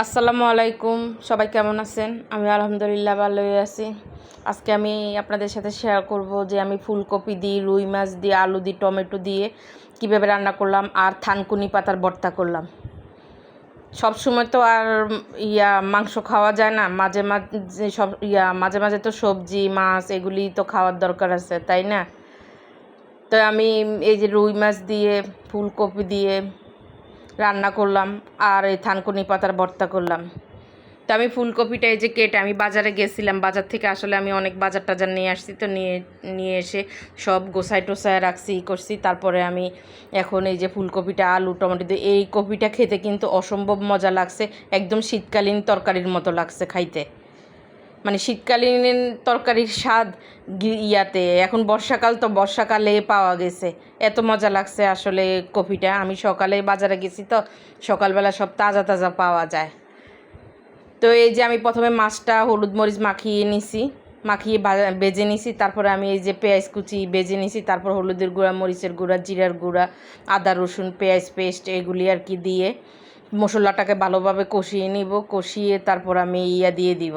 আসসালামু আলাইকুম। সবাই কেমন আছেন? আমি আলহামদুলিল্লাহ ভালোই আছি। আজকে আমি আপনাদের সাথে শেয়ার করব যে আমি ফুলকপি দিই, রুই মাছ দিয়ে আলু দিই, টমেটো দিয়ে কীভাবে রান্না করলাম আর থানকুনি পাতার ভর্তা করলাম। সব সময় তো আর ইয়া মাংস খাওয়া যায় না, মাঝে মাঝে সব ইয়া মাঝে মাঝে তো সবজি, মাছ এগুলি তো খাওয়ার দরকার আছে, তাই না? তো আমি এই যে রুই মাছ দিয়ে, ফুলকপি দিয়ে রান্না করলাম আর এই থানকুনি পাতার ভর্তা করলাম। তো আমি ফুলকপিটা এই যে কেটে আমি বাজারে গেছিলাম, বাজার থেকে আসলে আমি অনেক বাজার টাজার নিয়ে আসছি, তো নিয়ে নিয়ে এসে সব গোসাই টোসায় রাখছি করছি। তারপরে আমি এখন এই যে ফুলকপিটা, আলু, টমেটো দিয়ে এই কপিটা খেতে কিন্তু অসম্ভব মজা লাগছে, একদম শীতকালীন তরকারির মতো লাগছে খাইতে। মানে শীতকালীন তরকারির স্বাদ ইয়াতে। এখন বর্ষাকাল তো বর্ষাকালে পাওয়া গেছে। এত মজা লাগছে আসলে কপিটা আমি সকালে বাজারে গেছি তো সকালবেলা সব তাজা তাজা পাওয়া যায়। তো এই যে আমি প্রথমে মাছটা হলুদ মরিচ মাখিয়ে নিছি, মাখিয়ে বেজে নিছি, তারপরে আমি এই যে পেঁয়াজ কুচি বেজে নিছি, তারপর হলুদের গুঁড়া, মরিচের গুঁড়া, জিরার গুঁড়া, আদা, রসুন, পেঁয়াজ পেস্ট এগুলি আর কি দিয়ে মশলাটাকে ভালোভাবে কষিয়ে নিব। কষিয়ে তারপর আমি ইয়া দিয়ে দিব।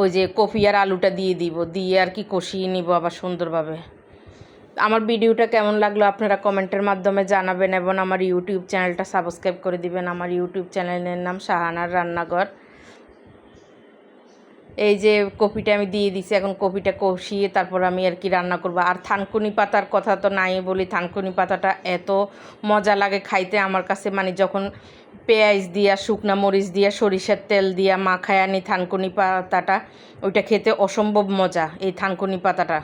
ওই যে কফি আর আলুটা দিয়ে দিব, দিয়ে আর কি কষিয়ে নিব আবার সুন্দরভাবে। আমার ভিডিওটা কেমন লাগল আপনারা কমেন্টের মাধ্যমে জানাবেন এবং আমার ইউটিউব চ্যানেলটা সাবস্ক্রাইব করে দিবেন। আমার ইউটিউব চ্যানেলের নাম শাহানার রান্নাঘর। এই যে কপিটা আমি দিয়ে দিছি, এখন কপিটা কষিয়ে তারপর আমি আর কি রান্না করব। আর থানকুনি পাতার কথা তো নাই বলি, থানকুনি পাতাটা এত মজা লাগে খাইতে। আমার কাছে মানে যখন পেঁয়াজ দিয়া, শুকনো মরিচ দিয়া, সরিষার তেল দিয়া, মাখায় আনি থানকুনি পাতাটা, ওইটা খেতে অসম্ভব মজা, এই থানকুনি পাতাটা।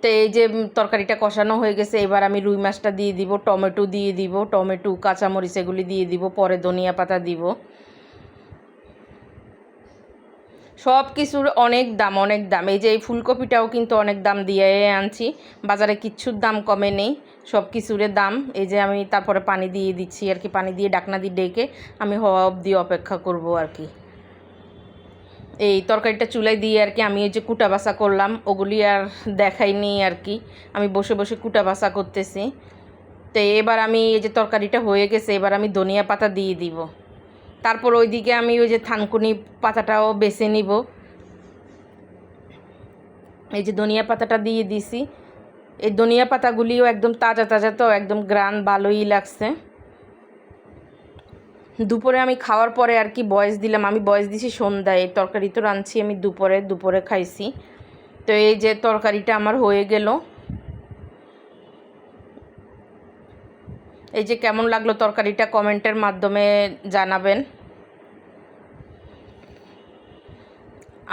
তো এই যে তরকারিটা কষানো হয়ে গেছে, এবার আমি রুই মাছটা দিয়ে দিব, টমেটো দিয়ে দিব, টমেটো, কাঁচামরিচ এগুলি দিয়ে দিব, পরে ধনিয়া পাতা দিব। সব কিছুর অনেক দাম অনেক দাম। এই যে এই ফুলকপিটাও কিন্তু অনেক দাম দিয়ে আনছি। বাজারে কিচ্ছুর দাম কমে নেই সব কিছুর দাম। এই যে আমি তারপরে পানি দিয়ে দিচ্ছি, আর কি পানি দিয়ে ডাকনা দিয়ে ডেকে আমি হওয়া অবধি অপেক্ষা করব আর কি। এই তরকারিটা চুলায় দিয়ে আর কি আমি এই যে কুটা বাসা করলাম, ওগুলি আর দেখাইনি আর কি। আমি বসে বসে কুটা বাসা করতেছি। তো এবার আমি এই যে তরকারিটা হয়ে গেছে, এবার আমি ধনিয়া পাতা দিয়ে দিব। তারপর ওইদিকে আমি ওই যে থানকুনি পাতাটাও বেছে নিব। এই যে ধনিয়া পাতাটা দিয়ে দিছি। এই ধনিয়া পাতাগুলিও একদম তাজা তাজা তো, একদম গ্রান, ভালোই লাগছে। দুপুরে আমি খাওয়ার পরে আর কি বয়স দিলাম। আমি বয়স দিছি সন্ধ্যায় এই তরকারি তো রাঁধছি আমি দুপুরে দুপুরে খাইছি। তো এই যে তরকারিটা আমার হয়ে গেল। এই যে কেমন লাগল তরকারিটা কমেন্টের মাধ্যমে জানাবেন।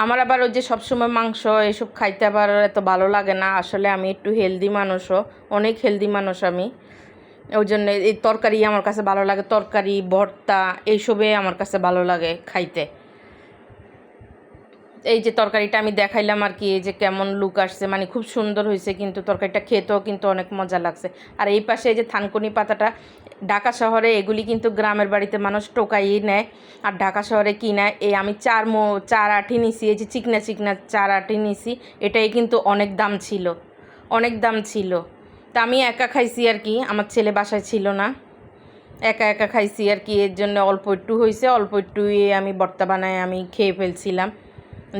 আমার আবার ওই যে সবসময় মাংস এসব খাইতে আবার এত ভালো লাগে না। আসলে আমি একটু হেলদি মানুষও, অনেক হেলদি মানুষ আমি। ওই জন্য এই তরকারি আমার কাছে ভালো লাগে, তরকারি, ভর্তা, এইসবে আমার কাছে ভালো লাগে খাইতে। এই যে তরকারিটা আমি দেখাইলাম আর কি, এই যে কেমন লুক আসছে মানে খুব সুন্দর হয়েছে কিন্তু তরকারিটা, খেতেও কিন্তু অনেক মজা লাগছে। আর এই পাশে এই যে থানকুনি পাতাটা, ঢাকা শহরে এগুলি কিন্তু গ্রামের বাড়িতে মানুষ টোকাই নেয় আর ঢাকা শহরে কি নেয়, এই আমি চার মো, চার আঠি নিছি, এই যে চিকনা চিকনা চার আঠি নিছি, এটাই কিন্তু অনেক দাম ছিল, অনেক দাম ছিল। তা আমি একা খাইছি আর কি, আমার ছেলে বাসায় ছিল না, একা একা খাইছি আর কি, এর জন্য অল্প একটু হয়েছে অল্প একটু আমি বর্তা বানায় আমি খেয়ে ফেলছিলাম।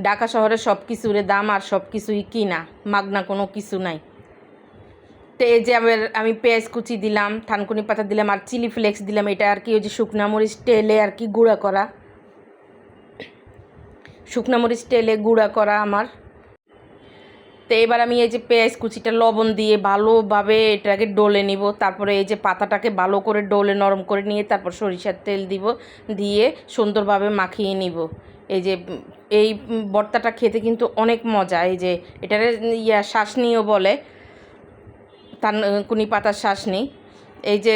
ঢাকা শহরে সব কিছুর দাম আর সব কিছুই কিনা, মাগনা কোনো কিছু নাই। তো এই যে আমার আমি পেঁয়াজ কুচি দিলাম, থানকুনি পাতা দিলাম আর চিলি ফ্লেক্স দিলাম, এটা আর কি ওই যে শুকনা মরিচ টেলে আর কি গুঁড়া করা। শুকনা মরিচ টেলে গুঁড়া করা আমার। তো এবার আমি এই যে পেঁয়াজ কুচিটা লবণ দিয়ে ভালোভাবে এটাকে ডলে নিব, তারপরে এই যে পাতাটাকে ভালো করে ডলে, নরম করে নিয়ে তারপর সরিষার তেল দিব, দিয়ে সুন্দরভাবে মাখিয়ে নিব। এই যে এই উম, ভর্তাটা খেতে কিন্তু অনেক মজা। এই যে এটারে ইয়া শাসনিও বলে। তান কুনি পাতার শাসনি। এই যে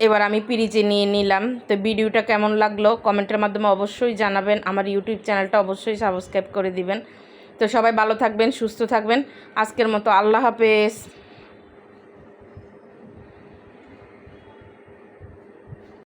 এবার আমি পিরিচে নিয়ে নিলাম। তো ভিডিওটা কেমন লাগল কমেন্টের মাধ্যমে অবশ্যই জানাবেন। আমার ইউটিউব চ্যানেলটা অবশ্যই সাবস্ক্রাইব করে দিবেন। তো সবাই ভালো থাকবেন সুস্থ থাকবেন। আজকের মতো আল্লাহ হাফেজ।